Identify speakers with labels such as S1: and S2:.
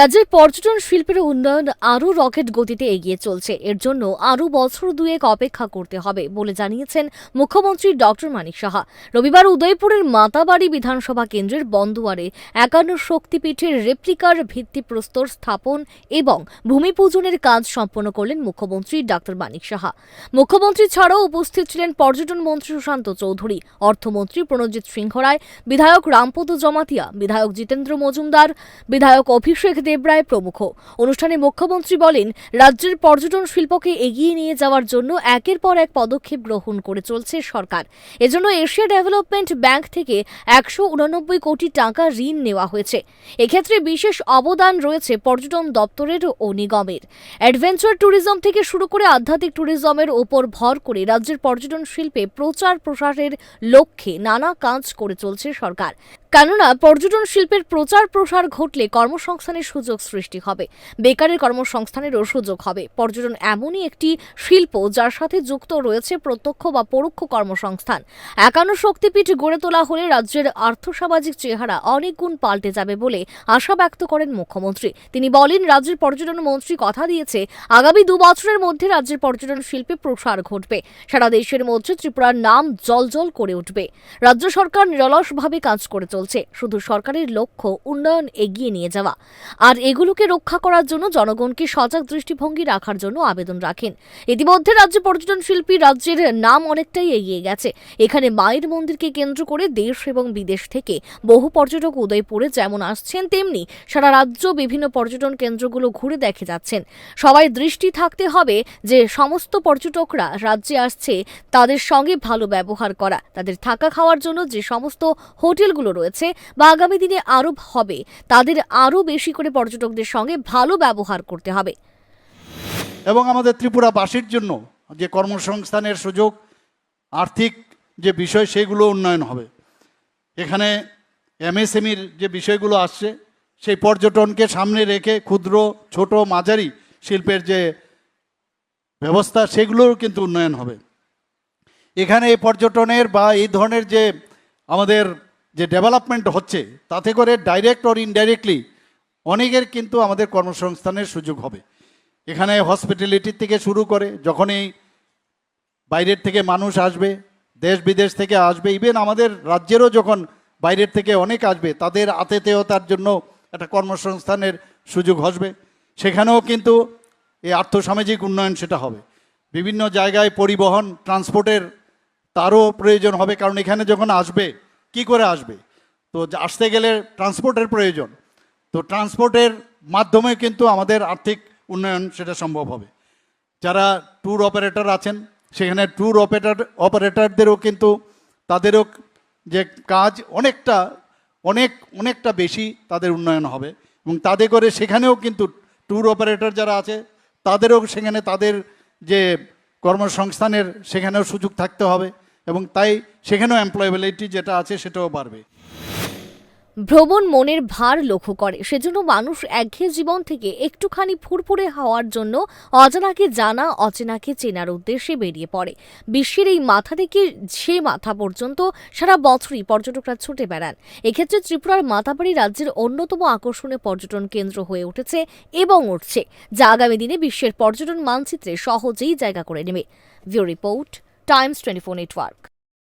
S1: রাজ্যের পর্যটন শিল্পের উন্নয়ন আরও রকেট গতিতে এগিয়ে চলছে। এর জন্য আরও বছর দুয়েক অপেক্ষা করতে হবে বলে জানিয়েছেন মুখ্যমন্ত্রী ডক্টর মানিক সাহা। রবিবার উদয়পুরের মাতাবাড়ি বিধানসভা কেন্দ্রের বন্দুয়ারে একান্ন শক্তিপীঠের রেপ্লিকার ভিত্তিপ্রস্তর স্থাপন এবং ভূমিপূজনের কাজ সম্পন্ন করলেন মুখ্যমন্ত্রী ডক্টর মানিক সাহা। মুখ্যমন্ত্রী ছাড়াও উপস্থিত ছিলেন পর্যটন মন্ত্রী সুশান্ত চৌধুরী, অর্থমন্ত্রী প্রণজিৎ সিংহ রায়, বিধায়ক রামপদ জমাতিয়া, বিধায়ক জিতেন্দ্র মজুমদার, বিধায়ক অভিষেক দেবরায় প্রমুখ। অনুষ্ঠানে মুখ্যমন্ত্রী বলেন, রাজ্যের পর্যটন শিল্পকে এগিয়ে নিয়ে যাওয়ার জন্য একের পর এক পদক্ষেপ গ্রহণ করে চলছে সরকার। এজন্য এশিয়া ডেভেলপমেন্ট ব্যাংক থেকে একশো উনানব্বই কোটি টাকা ঋণ নেওয়া হয়েছে। এক্ষেত্রে বিশেষ অবদান রয়েছে পর্যটন দপ্তরের ও নিগমের। অ্যাডভেঞ্চার ট্যুরিজম থেকে শুরু করে আধ্যাত্মিক ট্যুরিজমের ওপর ভর করে রাজ্যের পর্যটন শিল্পে প্রচার প্রসারের লক্ষ্যে নানা কাজ করে চলছে সরকার। কেননা পর্যটন শিল্পের প্রচার প্রসার ঘটলে কর্মসংস্থানের সুযোগ সৃষ্টি হবে। বেকারের কর্মসংস্থানেরও সুযোগ হবে। পর্যটন এমনই একটি শিল্প যার সাথে যুক্ত রয়েছে প্রত্যক্ষ বা পরোক্ষ কর্মসংস্থান। একান্ন শক্তিপীঠ গড়ে তোলা হলে রাজ্যের আর্থসামাজিক চেহারা অনেক গুণ পাল্টে যাবে বলে আশা ব্যক্ত করেন মুখ্যমন্ত্রী। তিনি বলেন, রাজ্যের পর্যটন মন্ত্রী কথা দিয়েছে, আগামী দু বছরের মধ্যে রাজ্যের পর্যটন শিল্পে প্রসার ঘটবে। সারা দেশের মধ্যে ত্রিপুরার নাম জলজল করে উঠবে। রাজ্য সরকার নিরলসভাবে কাজ করে চলছে। শুধু সরকারের লক্ষ্য উন্নয়ন এগিয়ে নিয়ে যাওয়া। আর এগুলোকে রক্ষা করার জন্য জনগণকে সজাগ দৃষ্টিভঙ্গি রাখার জন্য আবেদন রাখেন। ইতিমধ্যে রাজ্য পর্যটন শিল্পী রাজ্যের নাম অনেকটাই এগিয়ে গেছে। এখানে মায়ের মন্দিরকে কেন্দ্র করে দেশ এবং বিদেশ থেকে বহু পর্যটক উদয়পুরে যেমন আসছেন, তেমনি সারা রাজ্য বিভিন্ন পর্যটন কেন্দ্রগুলো ঘুরে দেখে যাচ্ছেন। সবাই দৃষ্টি থাকতে হবে যে সমস্ত পর্যটকরা রাজ্যে আসছে, তাদের সঙ্গে ভালো ব্যবহার করা, তাদের থাকা খাওয়ার জন্য যে সমস্ত হোটেলগুলো রয়েছে বা আগামী দিনে আরও হবে, তাদের আরও বেশি করে পর্যটকদের সঙ্গে ভালো ব্যবহার করতে হবে।
S2: এবং আমাদের ত্রিপুরাবাসীর জন্য যে কর্মসংস্থানের সুযোগ, আর্থিক যে বিষয় সেগুলো উন্নয়ন হবে। এখানে এমএসএমইর যে বিষয়গুলো আসছে, সেই পর্যটনকে সামনে রেখে ক্ষুদ্র, ছোট, মাঝারি শিল্পের যে ব্যবস্থা, সেগুলোর কিন্তু উন্নয়ন হবে। এখানে এই পর্যটনের বা এই ধরনের যে আমাদের যে ডেভেলপমেন্ট হচ্ছে, তাতে করে ডাইরেক্ট অর ইনডাইরেক্টলি অনেকের কিন্তু আমাদের কর্মসংস্থানের সুযোগ হবে। এখানে হসপিটালিটির থেকে শুরু করে যখনই বাইরের থেকে মানুষ আসবে, দেশ বিদেশ থেকে আসবে ইভেন আমাদের রাজ্যেরও যখন বাইরের থেকে অনেক আসবে, তাদের আতেতেয়তার জন্য একটা কর্মসংস্থানের সুযোগ আসবে। সেখানেও কিন্তু এই আর্থসামাজিক উন্নয়ন সেটা হবে। বিভিন্ন জায়গায় পরিবহন ট্রান্সপোর্টের তারও প্রয়োজন হবে, কারণ এখানে যখন আসবে কি করে আসবে? তো আসতে গেলে ট্রান্সপোর্টের প্রয়োজন। তো ট্রান্সপোর্টের মাধ্যমে কিন্তু আমাদের আর্থিক উন্নয়ন সেটা সম্ভব হবে। যারা ট্যুর অপারেটর আছেন, সেখানে ট্যুর অপারেটর অপারেটরদেরও কিন্তু তাদেরও যে কাজ অনেকটা, অনেক, অনেকটা বেশি তাদের উন্নয়ন হবে। এবং তাতে করে সেখানেও কিন্তু ট্যুর অপারেটর যারা আছে, তাদেরও সেখানে তাদের যে কর্মসংস্থানের সেখানেও সুযোগ থাকতে হবে। এবং তাই সেখানেও এমপ্লয়েবিলিটি যেটা আছে সেটাও বাড়বে।
S1: ভ্রমণ মনের ভার লক্ষ্য করে, সেজন্য মানুষ একঘেয়ে জীবন থেকে একটুখানি ফুরফুরে হওয়ার জন্য অজানাকে জানা, অচেনাকে চেনার উদ্দেশ্যে বেরিয়ে পড়ে। বিশ্বের এই মাথা থেকে সে মাথা পর্যন্ত সারা বছরই পর্যটকরা ছুটে বেড়ান। এক্ষেত্রে ত্রিপুরার মাতাবাড়ি রাজ্যের অন্যতম আকর্ষণীয় পর্যটন কেন্দ্র হয়ে উঠেছে এবং উঠছে, যা আগামী দিনে বিশ্বের পর্যটন মানচিত্রে সহজেই জায়গা করে নেবে। View report Times twenty four network